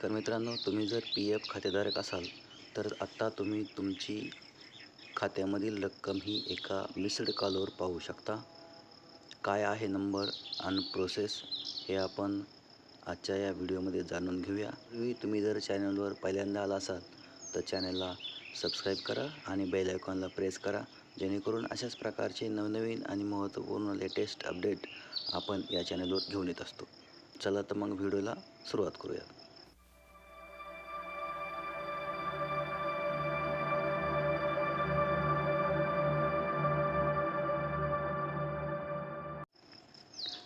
तर मित्रांनो तुम्ही जर पी एफ खातेधारक असाल तर आत्ता तुम्ही तुमची खात्यामधील रक्कम ही एका मिस्ड कॉलवर पाहू शकता. काय आहे नंबर आणि प्रोसेस हे आपण आजच्या या व्हिडिओमध्ये जाणून घेऊया. पूर्वी तुम्ही जर चॅनलवर पहिल्यांदा आला असाल तर चॅनलला सबस्क्राईब करा आणि बेल आयकॉनला प्रेस करा जेणेकरून अशाच प्रकारचे नवनवीन आणि महत्त्वपूर्ण लेटेस्ट अपडेट आपण या चॅनलवर घेऊन येत असतो. चला तर मग व्हिडिओला सुरुवात करूया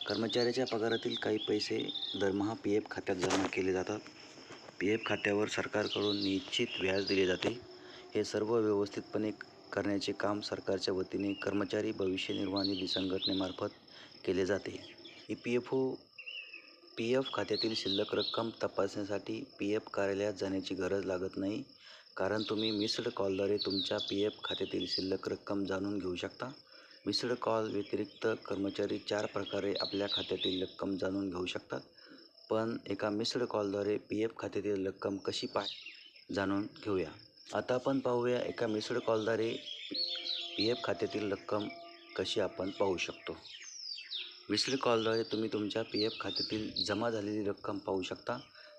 कर्मचाऱ्याच्या पगारातील काही पैसे दरमहा पी एफ खात्यात जमा केले जातात. पी एफ खात्यावर सरकारकडून निश्चित व्याज दिले जाते. हे सर्व व्यवस्थितपणे करण्याचे काम सरकारच्या वतीने कर्मचारी भविष्य निर्वाह निधी संघटनेमार्फत केले जाते. E P F O P F खात्यातील शिल्लक रक्कम तपासण्यासाठी पी एफ कार्यालयात जाण्याची गरज लागत नाही कारण तुम्ही मिस्ड कॉलद्वारे तुमच्या पी एफ खात्यातील शिल्लक रक्कम जाणून घेऊ शकता. मिस्ड कॉल व्यतिरिक्त कर्मचारी चार प्रकारे आपल्या खात्यातील रक्कम जाणून घेऊ शकतात. पण एका मिस्ड कॉलद्वारे पी एफ खात्यातील रक्कम कशी पाय जाणून घेऊया. आता आपण पाहूया एका मिस्ड कॉलद्वारे पी एफ खात्यातील रक्कम कशी आपण पाहू शकतो. मिस्ड कॉलद्वारे तुम्ही तुमच्या पी एफ खात्यातील जमा झालेली रक्कम पाहू शकता.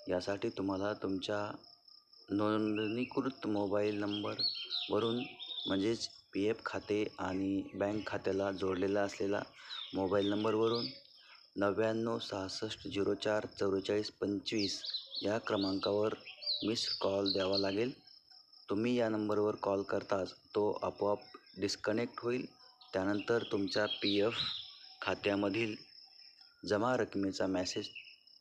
यासाठी तुम्हाला तुमच्या नोंदणीकृत मोबाईल नंबरवरून म्हणजेच पी एफ खाते आणि बँक खात्याला जोडलेला असलेला मोबाईल नंबरवरून नव्याण्णव सहासष्ट झिरो चार चौवेचाळीस पंचवीस या क्रमांकावर मिस कॉल द्यावा लागेल. तुम्ही या नंबरवर कॉल करताच तो आपोआप डिस्कनेक्ट होईल. त्यानंतर तुमच्या पी एफ खात्यामधील जमा रकमेचा मॅसेज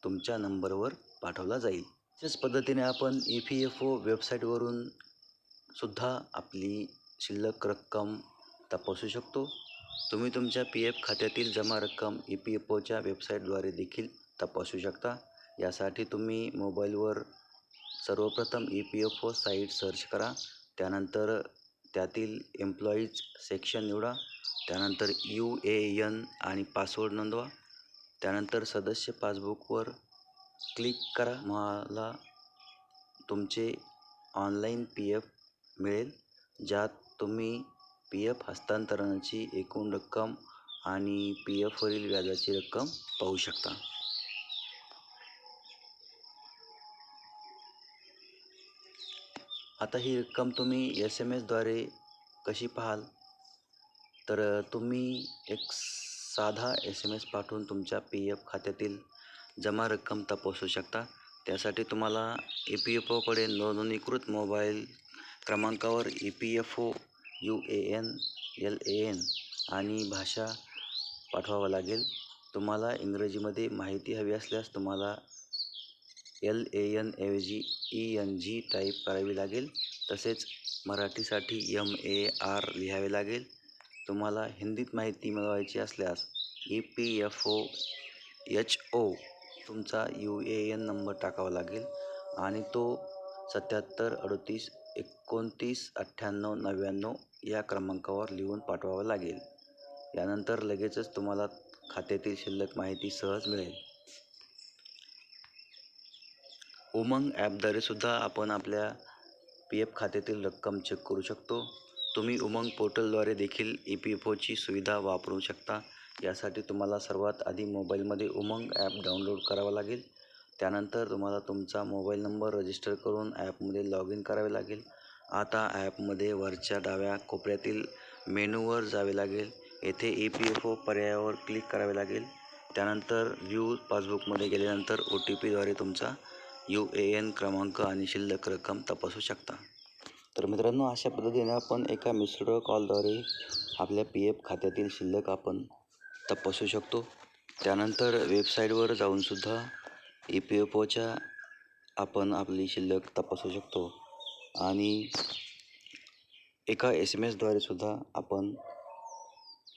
तुमच्या नंबरवर पाठवला जाईल. तसेच पद्धतीने आपण ई पी एफ ओ वेबसाईटवरून सुद्धा आपली शिल्लक रक्कम तपासू शकतो? तुम्ही तुमच्या पी एफ खात्यातील जमा रक्कम ई पी एफ ओच्या वेबसाईटद्वारे देखील तपासू शकता. यासाठी तुम्ही मोबाईलवर सर्वप्रथम E P F O site search करा. त्यानंतर त्यातील एम्प्लॉईज सेक्शन निवडा. त्यानंतर यू ए एन आणि पासवर्ड नोंदवा. त्यानंतर सदस्य पासबुकवर क्लिक करा. मला तुमचे ऑनलाईन पी एफ मिळेल ज्यात तुम्ही पी एफ हस्तांतरणाची एकूण रक्कम आणि पी एफवरील व्याजाची रक्कम पाहू शकता. आता ही रक्कम तुम्ही एस एम एसद्वारे कशी पाहाल? तर तुम्ही एक साधा एस एम एस पाठवून तुमच्या पी एफ खात्यातील जमा रक्कम तपासू शकता. त्यासाठी तुम्हाला ई पी एफ ओकडे नोंदणीकृत मोबाईल क्रमांकावर E P F O U A N L A N आणि भाषा पाठवावा लागेल. तुम्हाला इंग्रजीमध्ये माहिती हवी असल्यास तुम्हाला एल ए एन ऐवजी ई एन जी टाईप करावी लागेल. तसेच मराठीसाठी यम ए आर लिहावे लागेल. तुम्हाला हिंदीत माहिती मिळवायची असल्यास E P F O H O तुमचा यू ए एन नंबर टाकावा लागेल. आणि तो सत्याहत्तर अडतीस एकोणतीस अठ्ठ्याण्णव नव्याण्णव या क्रमांकावर लिहून पाठवावं लागेल. यानंतर लगेचच तुम्हाला खात्यातील शिल्लक माहिती सहज मिळेल. उमंग ॲपद्वारे सुद्धा आपण आपल्या पी एफ खात्यातील रक्कम चेक करू शकतो. तुम्ही उमंग पोर्टलद्वारे देखील ई पी एफ ओची सुविधा वापरू शकता. यासाठी तुम्हाला सर्वात आधी मोबाईलमध्ये उमंग ॲप डाउनलोड करावं लागेल. त्यानंतर तुम्हाला तुमचा मोबाईल नंबर रजिस्टर करून ॲपमध्ये लॉग इन करावे लागेल. आता ॲपमध्ये वरच्या डाव्या कोपऱ्यातील मेनूवर जावे लागेल. येथे ई पी एफ ओ पर्यायावर क्लिक करावे लागेल. त्यानंतर व्ह्यू पासबुकमध्ये गेल्यानंतर ओ टी पीद्वारे तुमचा यू ए एन क्रमांक आणि शिल्लक रक्कम तपासू शकता. तर मित्रांनो अशा पद्धतीने आपण एका मिस्ड कॉलद्वारे आपल्या पी एफ खात्यातील शिल्लक आपण तपासू शकतो. त्यानंतर वेबसाईटवर जाऊनसुद्धा ई पी एफ ओच्या आपण आपली शिल्लक तपासू शकतो. आणि एका एस एम एसद्वारे सुद्धा आपण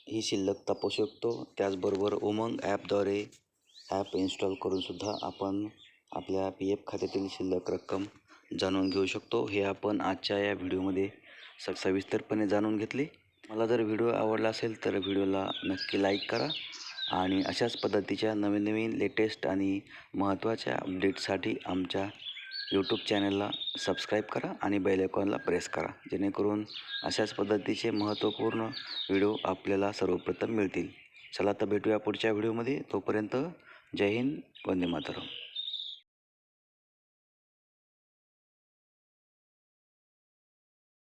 ही शिल्लक तपासू शकतो. त्याचबरोबर उमंग ॲपद्वारे ॲप इन्स्टॉल करूनसुद्धा आपण आपल्या पी एफ खात्यातील शिल्लक रक्कम जाणून घेऊ शकतो. हे आपण आजच्या या व्हिडिओमध्ये स सविस्तरपणे जाणून घेतले. मला जर व्हिडिओ आवडला असेल तर व्हिडिओला नक्की लाईक करा. आणि अशाच पद्धतीच्या नवीन नवीन लेटेस्ट आणि महत्त्वाच्या अपडेटसाठी आमच्या यूट्यूब चॅनलला सबस्क्राईब करा आणि बेल आयकॉनला प्रेस करा. जेणेकरून अशाच पद्धतीचे महत्त्वपूर्ण व्हिडिओ आपल्याला सर्वप्रथम मिळतील. चला तर भेटूया पुढच्या व्हिडिओमध्ये तोपर्यंत जय हिंद वंदे मातरम.